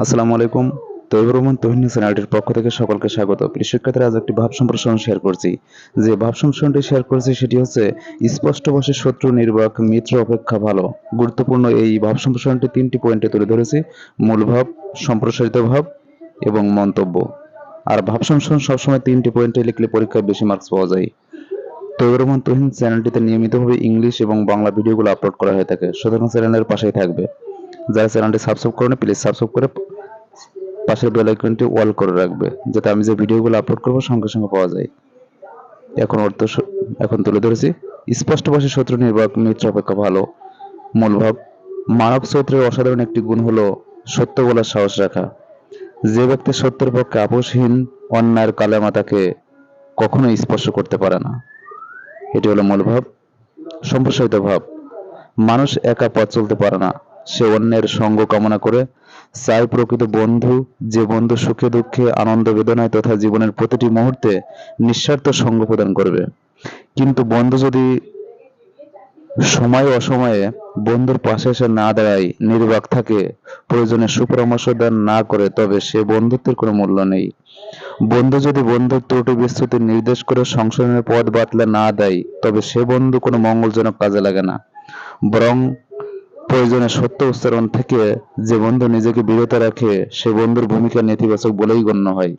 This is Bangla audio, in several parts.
আসসালামু আলাইকুম। তৈবুর রহমান তহিন চ্যানেলটির পক্ষ থেকে সকলকে স্বাগত। প্রিয় শিক্ষার্থীরা, আজ একটি ভাব সম্প্রসারণ শেয়ার করছি। যে ভাব সম্প্রসারণটি শেয়ার করছি, সেটি হচ্ছে স্পষ্টভাষী শত্রু, নির্বাক, মিত্র অপেক্ষা ভালো। গুরুত্বপূর্ণ এই ভাব সম্প্রসারণটি তিনটি পয়েন্টে তুলে ধরেছি। মূল ভাব, সম্প্রসারিত ভাব এবং মন্তব্য। আর ভাব সম্প্রসারণ সবসময় তিনটি পয়েন্টে লিখলে পরীক্ষায় বেশি মার্কস পাওয়া যায়। তৈবুর রহমান তহিন চ্যানেলটিতে নিয়মিতভাবে ইংলিশ এবং বাংলা ভিডিওগুলো আপলোড করা হয়ে থাকে। সুতরাং চ্যানেলের পাশেই থাকবে। যারা চ্যানেলটি সাবস্ক্রাইব করেন প্লিজ সাবস্ক্রাইব করে পাশের বেল আইকনটি অল করে রাখবে, যাতে আমি যে ভিডিওগুলো আপলোড করব সঙ্গে সঙ্গে পাওয়া যায়। এখন অর্থ এখন তুলে ধরেছি। স্পষ্ট স্পষ্টভাষী শত্রু নির্বাক মিত্র অপেক্ষা ভালো মূলভাব মানব চরিত্রের অসাধারণ একটি গুণ হলো সত্য বলার সাহস রাখা। যে ব্যক্তি সত্যের পক্ষে আপোষহীন, অন্যায়ের কালেমা তাকে কখনোই স্পর্শ করতে পারে না। এটি হলো মূলভাব সম্প্রসারিত ভাব। মানুষ একা পথ চলতে পারে না। সে অন্যের সঙ্গ কামনা করে চাই প্রকৃত বন্ধু, যে বন্ধু সুখে দুঃখে, আনন্দ বেদনায় তথা জীবনের প্রতিটি মুহূর্তে নিঃস্বার্থ সঙ্গ প্রদান করবে। কিন্তু বন্ধু যদি সময় অসময়ে বন্ধুর পাশে এসে না দাঁড়ায়, নির্বাক থাকে, প্রয়োজনে সুপরামর্শ দান না করে, তবে সে বন্ধুত্বের কোনো মূল্য নেই। বন্ধু যদি বন্ধুর ত্রুটি বিস্তৃতি নির্দেশ করে সংশোধনের পথ বাতলে না দেয়, তবে সে বন্ধু কোনো মঙ্গলজনক কাজে লাগে না। বরং প্রয়োজনে সত্য উচ্চারণ থেকে যে বন্ধু নিজেকে বিরত রাখে, সে বন্ধুর ভূমিকা নেতিবাচক বলেই গণ্য হয়।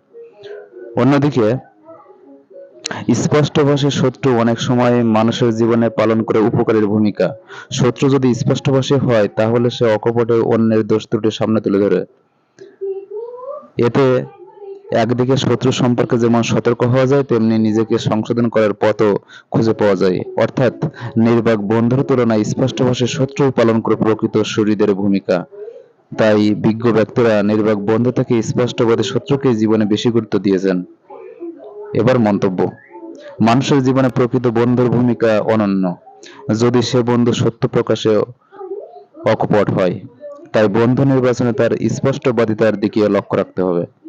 অন্যদিকে, স্পষ্ট স্পষ্টভাষী শত্রু অনেক সময় মানুষের জীবনে পালন করে উপকারের ভূমিকা। শত্রু যদি স্পষ্ট স্পষ্টভাষী হয়, তাহলে সে অকপটে অন্যের দোষ ত্রুটি সামনে তুলে ধরে। এতে একদিকে শত্রু সম্পর্কে যেমন সতর্ক হওয়া যায়, তেমনি নিজেকে সংশোধন করার পথও খুঁজে পাওয়া যায়। অর্থাৎ নির্বাক বন্ধুর তুলনায় স্পষ্টভাষী শত্রু পালন করে প্রকৃত শরীরের ভূমিকা। তাই বিজ্ঞ ব্যক্তিরা নির্বাক বন্ধু থেকে স্পষ্টবাদী শত্রুকে জীবনে বেশি গুরুত্ব দিয়েছেন। এবার মন্তব্য। মানুষের জীবনে প্রকৃত বন্ধুর ভূমিকা অনন্য। যদি সে বন্ধু সত্য প্রকাশে অকপট হয়, তাই বন্ধু নির্বাচনে তার স্পষ্টবাদিতার দিকে লক্ষ্য রাখতে হবে।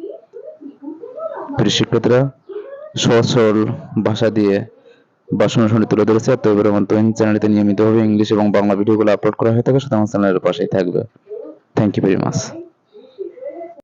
শিক্ষার্থীরা সহজ সরল ভাষা দিয়ে বা শুনে তুলে ধরেছে। আর তৈরি আমার তৈন চ্যানেলটিতে নিয়মিতভাবে ইংলিশ এবং বাংলা ভিডিওগুলো আপলোড করা হয়ে থাকে। সুতরাং চ্যানেলের পাশেই থাকবে। Thank you very much